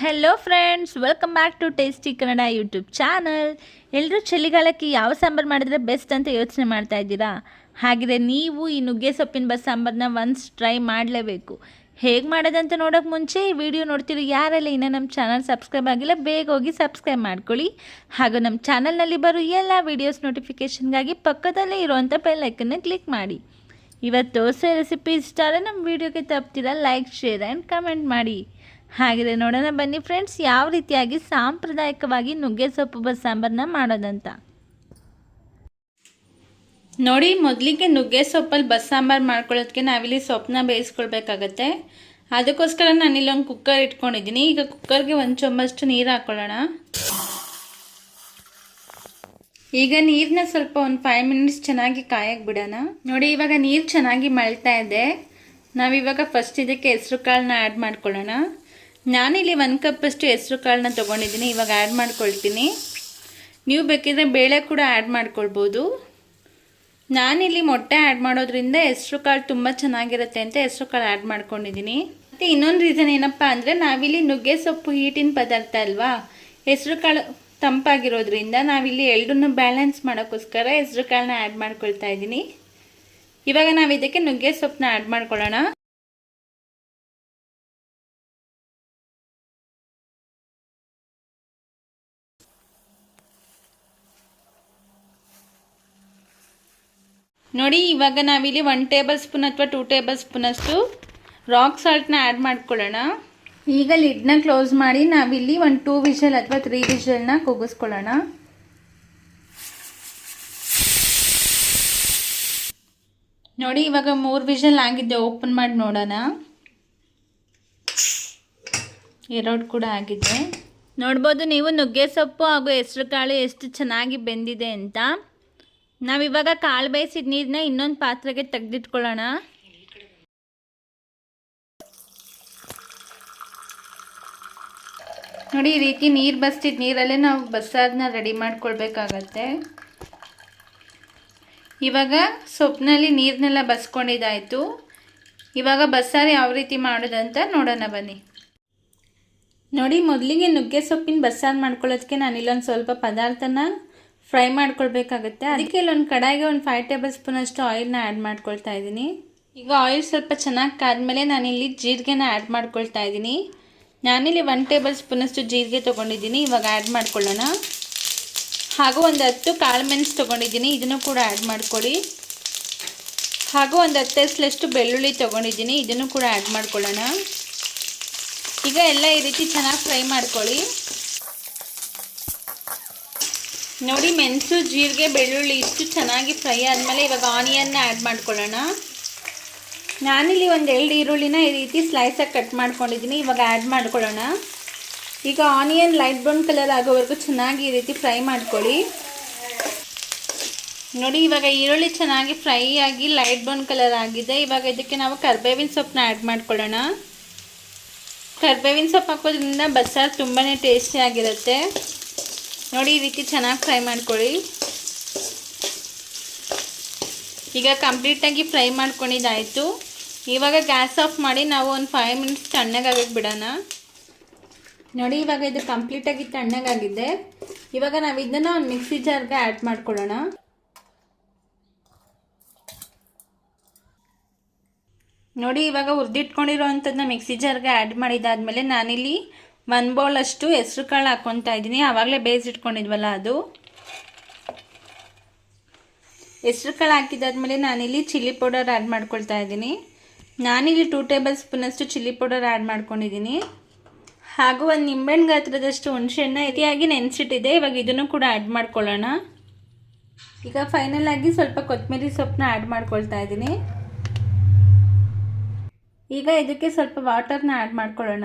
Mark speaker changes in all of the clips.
Speaker 1: Hello friends welcome back to tasty Kannada YouTube channel ಎಲ್ಲರೂ ಚಳಿಗಾಲಕ್ಕೆ ಯಾವ ಸಾಂಬಾರು ಮಾಡಿದ್ರೆ ಬೆಸ್ಟ್ ಅಂತ ಯೋಚನೆ ಮಾಡ್ತಾ ಇದ್ದೀರಾ? ಹಾಗಿದ್ರೆ ನೀವು ಈ ನುಗ್ಗೆ ಸೊಪ್ಪಿನ ಬಸ್ ಸಾಂಬಾರನ್ನ ಒನ್ಸ್ ಟ್ರೈ ಮಾಡಲೇಬೇಕು. ಹೇಗೆ ಮಾಡೋದಂತ ನೋಡೋಕೆ ಮುಂಚೆ ಈ ವಿಡಿಯೋ ನೋಡ್ತಿರೋ ಯಾರೆಲ್ಲ ಇನ್ನೂ ನಮ್ಮ ಚಾನಲ್ ಸಬ್ಸ್ಕ್ರೈಬ್ ಆಗಿಲ್ಲ, ಬೇಗ ಹೋಗಿ ಸಬ್ಸ್ಕ್ರೈಬ್ ಮಾಡ್ಕೊಳ್ಳಿ. ಹಾಗೂ ನಮ್ಮ ಚಾನಲ್ನಲ್ಲಿ ಬರೋ ಎಲ್ಲ ವೀಡಿಯೋಸ್ ನೋಟಿಫಿಕೇಷನ್ಗಾಗಿ ಪಕ್ಕದಲ್ಲೇ ಇರುವಂಥ ಬೆಲ್ ಐಕನ್ನ ಕ್ಲಿಕ್ ಮಾಡಿ. ಇವತ್ತು ದೋಸೆ ರೆಸಿಪಿ ಇಷ್ಟ ಆದರೆ ನಮ್ಮ ವಿಡಿಯೋಗೆ ತಪ್ತೀರ ಲೈಕ್ ಶೇರ್ ಆ್ಯಂಡ್ ಕಮೆಂಟ್ ಮಾಡಿ. ಹಾಗಿದ್ರೆ ನೋಡೋಣ ಬನ್ನಿ ಫ್ರೆಂಡ್ಸ್, ಯಾವ ರೀತಿಯಾಗಿ ಸಾಂಪ್ರದಾಯಿಕವಾಗಿ ನುಗ್ಗೆ ಸೊಪ್ಪು ಬಸ್ ಸಾಂಬಾರನ್ನ ಮಾಡೋದಂತ. ನೋಡಿ, ಮೊದಲಿಗೆ ನುಗ್ಗೆ ಸೊಪ್ಪಲ್ಲಿ ಬಸ್ ಸಾಂಬಾರು ಮಾಡ್ಕೊಳ್ಳೋದಕ್ಕೆ ನಾವಿಲ್ಲಿ ಸೊಪ್ಪನ್ನ ಬೇಯಿಸ್ಕೊಳ್ಬೇಕಾಗತ್ತೆ. ಅದಕ್ಕೋಸ್ಕರ ನಾನು ಇಲ್ಲೊಂದು ಕುಕ್ಕರ್ ಇಟ್ಕೊಂಡಿದ್ದೀನಿ. ಈಗ ಕುಕ್ಕರ್ಗೆ ಒಂದು ಚೊಂಬಷ್ಟು ನೀರು ಹಾಕ್ಕೊಳ್ಳೋಣ ಈಗ ನೀರನ್ನ ಸ್ವಲ್ಪ ಒಂದು ಫೈವ್ ಮಿನಿಟ್ಸ್ ಚೆನ್ನಾಗಿ ಕಾಯಕ್ಕೆ ಬಿಡೋಣ. ನೋಡಿ, ಇವಾಗ ನೀರು ಚೆನ್ನಾಗಿ ಮಳ್ತಾ ಇದೆ. ನಾವಿವಾಗ ಫಸ್ಟ್ ಇದಕ್ಕೆ ಹೆಸ್ರು ಕಾಳನ್ನ ಆ್ಯಡ್ ಮಾಡ್ಕೊಳ್ಳೋಣ. ನಾನಿಲ್ಲಿ ಒಂದು ಕಪ್ಪಷ್ಟು ಹೆಸರು ಕಾಳನ್ನ ತೊಗೊಂಡಿದ್ದೀನಿ. ಇವಾಗ ಆ್ಯಡ್ ಮಾಡ್ಕೊಳ್ತೀನಿ. ನೀವು ಬೇಕಿದ್ರೆ ಬೇಳೆ ಕೂಡ ಆ್ಯಡ್ ಮಾಡ್ಕೊಳ್ಬೋದು. ನಾನಿಲ್ಲಿ ಮೊಟ್ಟೆ ಆ್ಯಡ್ ಮಾಡೋದ್ರಿಂದ ಹೆಸರು ಕಾಳು ತುಂಬ ಚೆನ್ನಾಗಿರುತ್ತೆ ಅಂತ ಹೆಸರು ಕಾಳು ಆ್ಯಡ್ ಮಾಡ್ಕೊಂಡಿದ್ದೀನಿ. ಮತ್ತು ಇನ್ನೊಂದು ರೀಸನ್ ಏನಪ್ಪ ಅಂದರೆ ನಾವಿಲ್ಲಿ ನುಗ್ಗೆ ಸೊಪ್ಪು ಹೀಟಿನ ಪದಾರ್ಥ ಅಲ್ವಾ? ಹೆಸರು ಕಾಳು ತಂಪಾಗಿರೋದ್ರಿಂದ ನಾವಿಲ್ಲಿ ಎರಡನ್ನೂ ಬ್ಯಾಲೆನ್ಸ್ ಮಾಡೋಕ್ಕೋಸ್ಕರ ಹೆಸರು ಕಾಳನ್ನ ಆ್ಯಡ್ ಮಾಡ್ಕೊಳ್ತಾ ಇದ್ದೀನಿ. ಇವಾಗ ನಾವು ಇದಕ್ಕೆ ನುಗ್ಗೆ ಸೊಪ್ಪನ್ನ ಆ್ಯಡ್ ಮಾಡ್ಕೊಳ್ಳೋಣ. ನೋಡಿ, ಇವಾಗ ನಾವಿಲ್ಲಿ ಒನ್ ಟೇಬಲ್ ಸ್ಪೂನ್ ಅಥವಾ ಟೂ ಟೇಬಲ್ ಸ್ಪೂನಷ್ಟು ರಾಕ್ ಸಾಲ್ಟ್ನ ಆ್ಯಡ್ ಮಾಡ್ಕೊಳ್ಳೋಣ. ಈಗ ಲಿಡ್ನ ಕ್ಲೋಸ್ ಮಾಡಿ ನಾವಿಲ್ಲಿ ಒಂದು ಟೂ ವಿಷಲ್ ಅಥವಾ ತ್ರೀ ವಿಷಲ್ನ ಕೂಗಿಸ್ಕೊಳ್ಳೋಣ. ನೋಡಿ, ಇವಾಗ ಮೂರು ವಿಷಲ್ ಆಗಿದೆ ಓಪನ್ ಮಾಡಿ ನೋಡೋಣ. ಎರಡು ಕೂಡ ಆಗಿದೆ. ನೋಡ್ಬೋದು ನೀವು ನುಗ್ಗೆ ಸೊಪ್ಪು ಹಾಗೂ ಹೆಸರು ಕಾಳು ಎಷ್ಟು ಚೆನ್ನಾಗಿ ಬೆಂದಿದೆ ಅಂತ. ನಾವಿವಾಗ ಕಾಳು ಬೇಯಿಸಿದ ನೀರನ್ನ ಇನ್ನೊಂದು ಪಾತ್ರೆಗೆ ತೆಗೆದಿಟ್ಕೊಳ್ಳೋಣ. ನೋಡಿ, ಈ ರೀತಿ ನೀರು ಬಸ್ತಿದ್ದ ನೀರಲ್ಲೇ ನಾವು ಬಸ್ಸಾದನ್ನ ರೆಡಿ ಮಾಡ್ಕೊಳ್ಬೇಕಾಗತ್ತೆ. ಇವಾಗ ಸೊಪ್ಪಿನಲ್ಲಿ ನೀರನ್ನೆಲ್ಲ ಬಸ್ಕೊಂಡಿದ್ದಾಯಿತು. ಇವಾಗ ಬಸ್ಸಾರು ಯಾವ ರೀತಿ ಮಾಡೋದಂತ ನೋಡೋಣ ಬನ್ನಿ. ನೋಡಿ, ಮೊದಲಿಗೆ ನುಗ್ಗೆ ಸೊಪ್ಪಿನ ಬಸ್ಸಾರು ಮಾಡ್ಕೊಳ್ಳೋದಕ್ಕೆ ನಾನು ಇಲ್ಲೊಂದು ಸ್ವಲ್ಪ ಪದಾರ್ಥನ ಫ್ರೈ ಮಾಡ್ಕೊಳ್ಬೇಕಾಗುತ್ತೆ. ಅದಕ್ಕೆ ಇಲ್ಲೊಂದು ಕಡಾಯಿಗೆ ಒಂದು ಫೈವ್ ಟೇಬಲ್ ಸ್ಪೂನ್ ಅಷ್ಟು ಆಯಿಲ್ನ ಆ್ಯಡ್ ಮಾಡ್ಕೊಳ್ತಾ ಇದ್ದೀನಿ. ಈಗ ಆಯಿಲ್ ಸ್ವಲ್ಪ ಚೆನ್ನಾಗಿ ಕಾದ್ಮೇಲೆ ನಾನಿಲ್ಲಿ ಜೀರಿಗೆನ ಆ್ಯಡ್ ಮಾಡ್ಕೊಳ್ತಾ ಇದ್ದೀನಿ. ನಾನಿಲ್ಲಿ ಒನ್ ಟೇಬಲ್ ಸ್ಪೂನಷ್ಟು ಜೀರಿಗೆ ತೊಗೊಂಡಿದ್ದೀನಿ. ಇವಾಗ ಆ್ಯಡ್ ಮಾಡ್ಕೊಳ್ಳೋಣ. ಹಾಗೂ ಒಂದು ಹತ್ತು ಕಾಳು ಮೆಣಸು ತೊಗೊಂಡಿದ್ದೀನಿ. ಇದನ್ನು ಕೂಡ ಆ್ಯಡ್ ಮಾಡ್ಕೊಳ್ಳಿ. ಹಾಗೂ ಒಂದು ಹತ್ತು ಎಸ್ಲಷ್ಟು ಬೆಳ್ಳುಳ್ಳಿ ತೊಗೊಂಡಿದ್ದೀನಿ. ಇದನ್ನು ಕೂಡ ಆ್ಯಡ್ ಮಾಡ್ಕೊಳ್ಳೋಣ. ಈಗ ಎಲ್ಲ ಈ ರೀತಿ ಚೆನ್ನಾಗಿ ಫ್ರೈ ಮಾಡ್ಕೊಳ್ಳಿ. ನೋಡಿ, ಮೆಣಸು, ಜೀರಿಗೆ, ಬೆಳ್ಳುಳ್ಳಿ ಇಷ್ಟು ಚೆನ್ನಾಗಿ ಫ್ರೈ ಆದಮೇಲೆ ಇವಾಗ ಆನಿಯನ್ನ ಆ್ಯಡ್ ಮಾಡ್ಕೊಳ್ಳೋಣ. ನಾನಿಲ್ಲಿ ಒಂದು ಎರಡು ಈರುಳ್ಳಿನ ಈ ರೀತಿ ಸ್ಲೈಸಾಗಿ ಕಟ್ ಮಾಡ್ಕೊಂಡಿದ್ದೀನಿ. ಇವಾಗ ಆ್ಯಡ್ ಮಾಡ್ಕೊಳ್ಳೋಣ. ಈಗ ಆನಿಯನ್ ಲೈಟ್ ಬ್ರೌನ್ ಕಲರ್ ಆಗೋವರೆಗೂ ಚೆನ್ನಾಗಿ ಈ ರೀತಿ ಫ್ರೈ ಮಾಡ್ಕೊಳ್ಳಿ. ನೋಡಿ, ಇವಾಗ ಈರುಳ್ಳಿ ಚೆನ್ನಾಗಿ ಫ್ರೈ ಆಗಿ ಲೈಟ್ ಬ್ರೌನ್ ಕಲರ್ ಆಗಿದೆ. ಇವಾಗ ಇದಕ್ಕೆ ನಾವು ಕರ್ಬೇವಿನ ಸೊಪ್ಪನ್ನ ಆ್ಯಡ್ ಮಾಡ್ಕೊಳ್ಳೋಣ. ಕರ್ಬೇವಿನ ಸೊಪ್ಪು ಹಾಕೋದ್ರಿಂದ ಬಸ್ಸಾರು ತುಂಬಾ ಟೇಸ್ಟಿ ಆಗಿರುತ್ತೆ. ನೋಡಿ ಈ ರೀತಿ ಚೆನ್ನಾಗಿ ಫ್ರೈ ಮಾಡ್ಕೊಳ್ಳಿ. ಈಗ ಕಂಪ್ಲೀಟಾಗಿ ಫ್ರೈ ಮಾಡ್ಕೊಂಡಿದ್ದಾಯಿತು. ಇವಾಗ ಗ್ಯಾಸ್ ಆಫ್ ಮಾಡಿ ನಾವು ಒಂದು ಫೈವ್ ಮಿನಿಟ್ಸ್ ತಣ್ಣಗಾಗಕ್ಕೆ ಬಿಡೋಣ. ನೋಡಿ ಇವಾಗ ಇದು ಕಂಪ್ಲೀಟಾಗಿ ತಣ್ಣಗಾಗಿದೆ. ಇವಾಗ ನಾವು ಇದನ್ನು ಒಂದು ಮಿಕ್ಸಿ ಜಾರ್ಗೆ ಆ್ಯಡ್ ಮಾಡ್ಕೊಳ್ಳೋಣ. ನೋಡಿ ಇವಾಗ ಹುರಿದಿಟ್ಕೊಂಡಿರೋ ಅಂಥದ್ದನ್ನ ಮಿಕ್ಸಿ ಜಾರ್ಗೆ ಆ್ಯಡ್ ಮಾಡಿದಾದ್ಮೇಲೆ ನಾನಿಲ್ಲಿ ಒಂದು ಬೌಲಷ್ಟು ಹೆಸ್ರು ಕಾಳು ಹಾಕ್ಕೊತಾ ಇದ್ದೀನಿ. ಆವಾಗಲೇ ಬೇಯಿಸಿಟ್ಕೊಂಡಿದ್ವಲ್ಲ ಅದು. ಹೆಸ್ರು ಕಾಳು ಹಾಕಿದಾದ್ಮೇಲೆ ನಾನಿಲ್ಲಿ ಚಿಲ್ಲಿ ಪೌಡರ್ ಆ್ಯಡ್ ಮಾಡ್ಕೊಳ್ತಾ ಇದ್ದೀನಿ. ನಾನಿಲ್ಲಿ ಟೂ ಟೇಬಲ್ ಸ್ಪೂನಷ್ಟು ಚಿಲ್ಲಿ ಪೌಡರ್ ಆ್ಯಡ್ ಮಾಡ್ಕೊಂಡಿದ್ದೀನಿ. ಹಾಗೂ ಒಂದು ನಿಂಬೆಹಣ್ಣು ಗಾತ್ರದಷ್ಟು ಹುಣಸೆಹಣ್ಣ ರೀತಿಯಾಗಿ ನೆನೆಸಿಟ್ಟಿದೆ. ಇವಾಗ ಇದನ್ನು ಕೂಡ ಆ್ಯಡ್ ಮಾಡ್ಕೊಳ್ಳೋಣ. ಈಗ ಫೈನಲ್ ಆಗಿ ಸ್ವಲ್ಪ ಕೊತ್ತಂಬರಿ ಸೊಪ್ಪನ್ನ ಆ್ಯಡ್ ಮಾಡ್ಕೊಳ್ತಾ ಇದ್ದೀನಿ. ಈಗ ಇದಕ್ಕೆ ಸ್ವಲ್ಪ ವಾಟರ್ನ ಆ್ಯಡ್ ಮಾಡ್ಕೊಳ್ಳೋಣ.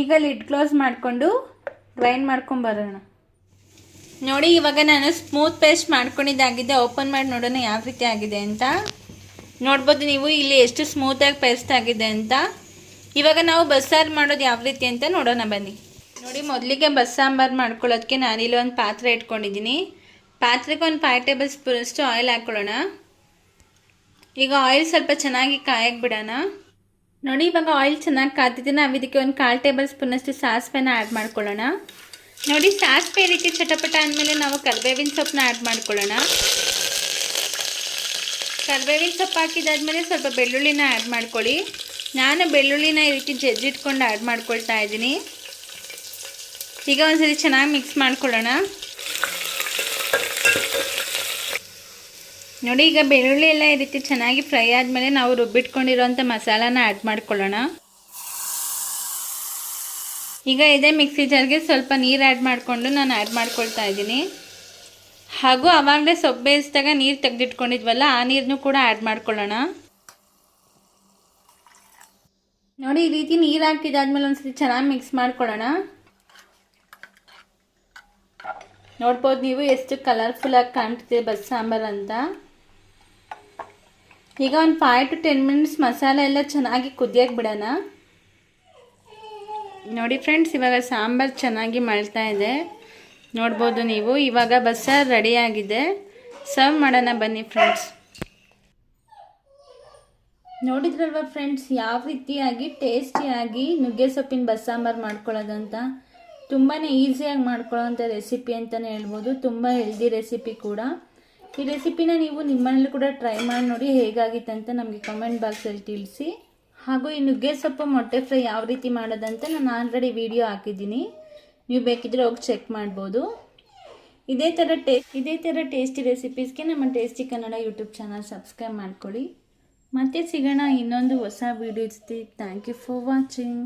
Speaker 1: ಈಗ ಲಿಡ್ ಕ್ಲೋಸ್ ಮಾಡಿಕೊಂಡು ಗ್ರೈಂಡ್ ಮಾಡ್ಕೊಂಬರೋಣ ನೋಡಿ, ಇವಾಗ ನಾನು ಸ್ಮೂತ್ ಪೇಸ್ಟ್ ಮಾಡ್ಕೊಂಡಿದ್ದಾಗಿದೆ ಓಪನ್ ಮಾಡಿ ನೋಡೋಣ ಯಾವ ರೀತಿ ಆಗಿದೆ ಅಂತ. ನೋಡ್ಬೋದು ನೀವು ಇಲ್ಲಿ ಎಷ್ಟು ಸ್ಮೂತಾಗಿ ಪೇಸ್ಟ್ ಆಗಿದೆ ಅಂತ. ಇವಾಗ ನಾವು ಬಸ್ಸಾರು ಮಾಡೋದು ಯಾವ ರೀತಿ ಅಂತ ನೋಡೋಣ ಬನ್ನಿ. ನೋಡಿ, ಮೊದಲಿಗೆ ಬಸ್ಸಾಂಬಾರು ಮಾಡ್ಕೊಳ್ಳೋದಕ್ಕೆ ಇಲ್ಲಿ ಒಂದು ಪಾತ್ರೆ ಇಟ್ಕೊಂಡಿದ್ದೀನಿ. ಪಾತ್ರೆಗೆ ಒಂದು ಫೈವ್ ಟೇಬಲ್ ಸ್ಪೂನಷ್ಟು ಆಯಿಲ್ ಹಾಕ್ಕೊಳ್ಳೋಣ ಈಗ ಆಯಿಲ್ ಸ್ವಲ್ಪ ಚೆನ್ನಾಗಿ ಕಾಯಕ್ಕೆ ಬಿಡೋಣ ನೋಡಿ, ಇವಾಗ ಆಯಿಲ್ ಚೆನ್ನಾಗಿ ಕಾದಿದ್ದೀನಿ ನಾವು ಇದಕ್ಕೆ ಒಂದು ಕಾಲು ಟೇಬಲ್ ಸ್ಪೂನಷ್ಟು ಸಾಸಿವೆನ ಆ್ಯಡ್ ಮಾಡ್ಕೊಳ್ಳೋಣ. ನೋಡಿ, ಸಾಸಿವೆ ರೀತಿ ಚಟಪಟ ಅಂದಮೇಲೆ ನಾವು ಕರಿಬೇವಿನ ಸೊಪ್ಪನ್ನ ಆ್ಯಡ್ ಮಾಡ್ಕೊಳ್ಳೋಣ. ಕರಿಬೇವಿನ ಸೊಪ್ಪು ಹಾಕಿದಾದ್ಮೇಲೆ ಸ್ವಲ್ಪ ಬೆಳ್ಳುಳ್ಳಿನ ಆ್ಯಡ್ ಮಾಡ್ಕೊಳ್ಳಿ. ನಾನು ಬೆಳ್ಳುಳ್ಳಿನ ಈ ರೀತಿ ಜಜ್ಜಿಟ್ಕೊಂಡು ಆ್ಯಡ್ ಮಾಡ್ಕೊಳ್ತಾ ಇದ್ದೀನಿ. ಈಗ ಒಂದ್ಸರಿ ಚೆನ್ನಾಗಿ ಮಿಕ್ಸ್ ಮಾಡ್ಕೊಳ್ಳೋಣ. ನೋಡಿ, ಈಗ ಬೆಳ್ಳುಳ್ಳಿ ಎಲ್ಲ ಈ ರೀತಿ ಚೆನ್ನಾಗಿ ಫ್ರೈ ಆದಮೇಲೆ ನಾವು ರುಬ್ಬಿಟ್ಕೊಂಡಿರೋಂಥ ಮಸಾಲಾನ ಆ್ಯಡ್ ಮಾಡ್ಕೊಳ್ಳೋಣ. ಈಗ ಇದೇ ಮಿಕ್ಸಿ ಜಾರ್ಗೆ ಸ್ವಲ್ಪ ನೀರು ಆ್ಯಡ್ ಮಾಡಿಕೊಂಡು ನಾನು ಆ್ಯಡ್ ಮಾಡ್ಕೊಳ್ತಾ ಇದ್ದೀನಿ. ಹಾಗೂ ಆವಾಗಲೇ ಸೊಪ್ಪು ಬೇಯಿಸಿದಾಗ ನೀರು ತೆಗೆದಿಟ್ಕೊಂಡಿದ್ವಲ್ಲ, ಆ ನೀರನ್ನು ಕೂಡ ಆ್ಯಡ್ ಮಾಡ್ಕೊಳ್ಳೋಣ. ನೋಡಿ, ಈ ರೀತಿ ನೀರು ಹಾಕಿದಾದ್ಮೇಲೆ ಒಂದ್ಸತಿ ಚೆನ್ನಾಗಿ ಮಿಕ್ಸ್ ಮಾಡ್ಕೊಳ್ಳೋಣ. ನೋಡ್ಬೋದು ನೀವು ಎಷ್ಟು ಕಲರ್ಫುಲ್ಲಾಗಿ ಕಾಣ್ತಿದೆ ಬಸ್ ಸಾಂಬಾರು ಅಂತ. ಈಗ ಒಂದು ಫೈವ್ ಟು ಟೆನ್ ಮಿನಿಟ್ಸ್ ಮಸಾಲೆ ಎಲ್ಲ ಚೆನ್ನಾಗಿ ಕುದಿಯೋಕೆ ಬಿಡೋಣ. ನೋಡಿ ಫ್ರೆಂಡ್ಸ್ ಇವಾಗ ಸಾಂಬಾರು ಚೆನ್ನಾಗಿ ಮಳ್ತಾ ಇದೆ. ನೋಡ್ಬೋದು ನೀವು. ಇವಾಗ ಬಸ್ಸಾರು ರೆಡಿಯಾಗಿದೆ ಸರ್ವ್ ಮಾಡೋಣ ಬನ್ನಿ ಫ್ರೆಂಡ್ಸ್ ನೋಡಿದ್ರಲ್ವ ಫ್ರೆಂಡ್ಸ್ ಯಾವ ರೀತಿಯಾಗಿ ಟೇಸ್ಟಿಯಾಗಿ ನುಗ್ಗೆ ಸೊಪ್ಪಿನ ಬಸ್ಸಾಂಬಾರು ಮಾಡ್ಕೊಳ್ಳೋದಂತ? ತುಂಬಾ ಈಸಿಯಾಗಿ ಮಾಡ್ಕೊಳ್ಳೋವಂಥ ರೆಸಿಪಿ ಅಂತಲೇ ಹೇಳ್ಬೋದು. ತುಂಬ ಹೆಲ್ದಿ ರೆಸಿಪಿ ಕೂಡ. ಈ ರೆಸಿಪಿನ ನೀವು ನಿಮ್ಮನೇಲಿ ಕೂಡ ಟ್ರೈ ಮಾಡಿ ನೋಡಿ ಹೇಗಾಗಿತ್ತು ಅಂತ ನಮಗೆ ಕಮೆಂಟ್ ಬಾಕ್ಸಲ್ಲಿ ತಿಳಿಸಿ. ಹಾಗೂ ಈ ನುಗ್ಗೆ ಸೊಪ್ಪು ಮೊಟ್ಟೆ ಫ್ರೈ ಯಾವ ರೀತಿ ಮಾಡೋದಂತ ನಾನು ಆಲ್ರೆಡಿ ವಿಡಿಯೋ ಹಾಕಿದ್ದೀನಿ. ನೀವು ಬೇಕಿದ್ರೆ ಹೋಗಿ ಚೆಕ್ ಮಾಡ್ಬೋದು. ಇದೇ ಥರ ಟೇ, ಇದೇ ಥರ ಟೇಸ್ಟಿ ರೆಸಿಪೀಸ್ಗೆ ನಮ್ಮ tasty Kannada YouTube channel subscribe ಮಾಡ್ಕೊಳ್ಳಿ. ಮತ್ತೆ ಸಿಗೋಣ ಇನ್ನೊಂದು ಹೊಸ ವೀಡಿಯೋ ಜೊತೆ ಥ್ಯಾಂಕ್ ಯು ಫಾರ್ ವಾಚಿಂಗ್